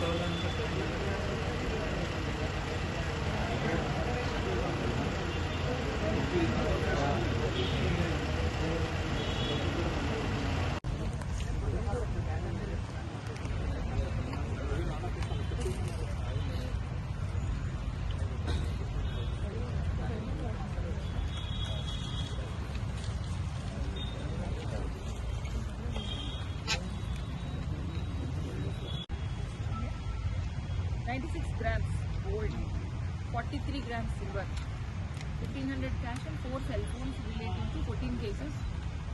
Thank you. grams silver, 1500 cash and four cell phones relating to 14 cases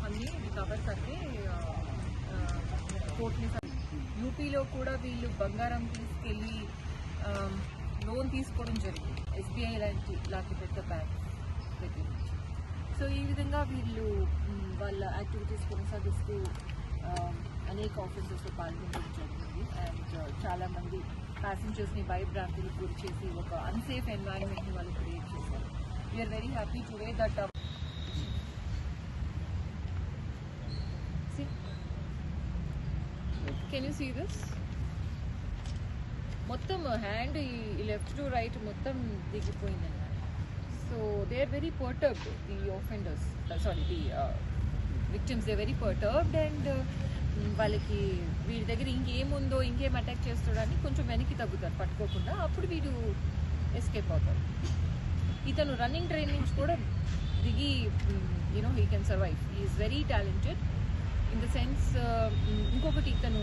हमने recover करके court ని యూపీలో కూడా వీళ్ళు బంగారం తీసుకెళ్ళి లోన్ తీసుకోవడం జరిగింది ఎస్బీఐ లాంటి లాంటి పెద్ద బ్యాంక్ దగ్గర నుంచి సో ఈ విధంగా వీళ్ళు మ్, వాళ్ళ యాక్టివిటీస్ కొనసాగిస్తూ ఆ, అనేక ఆఫీసెస్లో పాల్గొనడం జరిగింది అండ్ చాలా మంది ప్యాసింజర్స్ని భయభ్రాంతులకు గురి చేసి ఒక అన్సేఫ్ ఎన్వైరన్మెంట్ని వాళ్ళు క్రియేట్ చేశారు. We are very happy today that can you see this మొత్తం హ్యాండ్ ఈ లెఫ్ట్ టు రైట్ మొత్తం దిగిపోయింది so they are very perturbed the offenders sorry the victims they very perturbed and వాళ్ళకి వీడి దగ్గర ఇంకేముందో ఇంకేం అటాక్ చేస్తాడని కొంచెం వెనక్కి తగ్గుతారు పట్టుకోకుండా. అప్పుడు వీడు ఎస్కేప్ అవుతారు ఇతను రన్నింగ్ ట్రైన్ నుంచి కూడా దిగి you know he can survive is very talented in the sense ఇంకొకటి ఇతను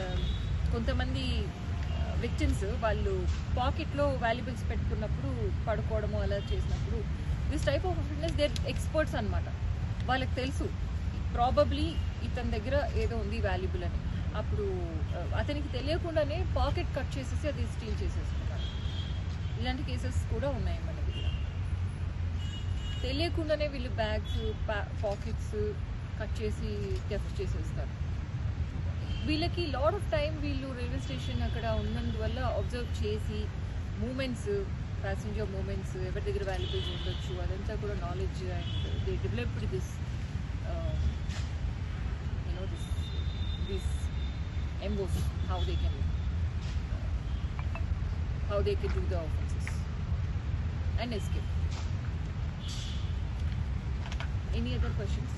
uh, కొంతమంది uh, విక్టిమ్స్ వాళ్ళు పాకెట్లో వాల్యుబుల్స్ పెట్టుకున్నప్పుడు పడుకోవడము అలా చేసినప్పుడు this type of fitness they're experts అనమాట వాళ్ళకి తెలుసు. ప్రాబబ్లీ ఇతని దగ్గర ఏదో ఉంది వాల్యుబుల్ అని. అప్పుడు అతనికి తెలియకుండానే పాకెట్ కట్ చేసేసి అది స్టీల్ చేసేసుకున్నారు. ఇలాంటి కేసెస్ కూడా ఉన్నాయి మన దగ్గర. తెలియకుండానే వీళ్ళు బ్యాగ్స్ పాకెట్స్ కట్ చేసి థెఫ్ట్ చేసేస్తారు. వీళ్ళకి లాట్ ఆఫ్ టైం వీళ్ళు రైల్వే స్టేషన్ అక్కడ ఉన్నందువల్ల అబ్జర్వ్ చేసి మూమెంట్స్ ప్యాసింజర్ మూమెంట్స్ ఎవరి దగ్గర వాల్యుబుల్స్ ఉండొచ్చు అదంతా కూడా knowledge and they developed this you know this this emboss how they can how they can do the offences and escape any other questions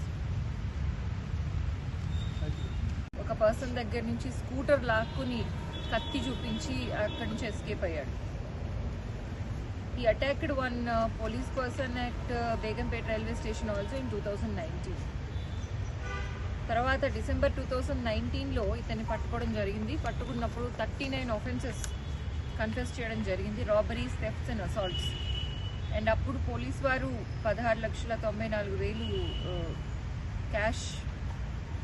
ఒక person దగ్గర నుంచి స్కూటర్ లాక్కుని కత్తి చూపించి అక్కడి నుంచి ఎస్కేప్ అయ్యాడు. ఈ attacked one police person at Begumpet railway station also in two thousand nineteen తర్వాత డిసెంబర్ టూ థౌజండ్ నైన్టీన్లో ఇతన్ని పట్టుకోవడం జరిగింది. పట్టుకున్నప్పుడు థర్టీ నైన్ ఆఫెన్సెస్ కన్ఫెస్ చేయడం జరిగింది. Robberies thefts and assaults and అప్పుడు పోలీస్ వారు పదహారు లక్షల తొంభై నాలుగు వేలు క్యాష్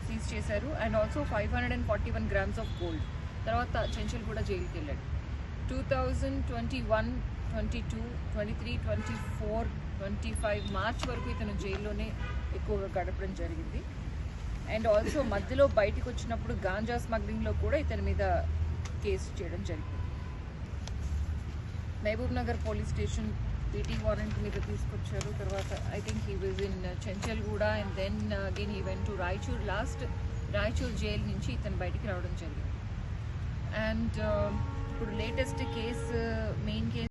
సీజ్ చేశారు. And also five hundred and forty one grams of gold తర్వాత చెంచల్ కూడా జైలుకి వెళ్ళాడు two thousand twenty one twenty two twenty three twenty four twenty five March వరకు ఇతను జైల్లోనే ఎక్కువగా గడపడం జరిగింది అండ్ ఆల్సో మధ్యలో బయటికి వచ్చినప్పుడు గాంజా స్మగ్లింగ్లో కూడా ఇతని మీద కేసు చేయడం జరిగింది. Mahabubnagar police station PT warrant మీద తీసుకొచ్చారు. తర్వాత I think he was in Chanchalguda and then again he went to Raichur. Last Raichur jail నుంచి ఇతను బయటికి రావడం జరిగింది. అండ్ uh, ఇప్పుడు లేటెస్ట్ కేసు మెయిన్ కేసు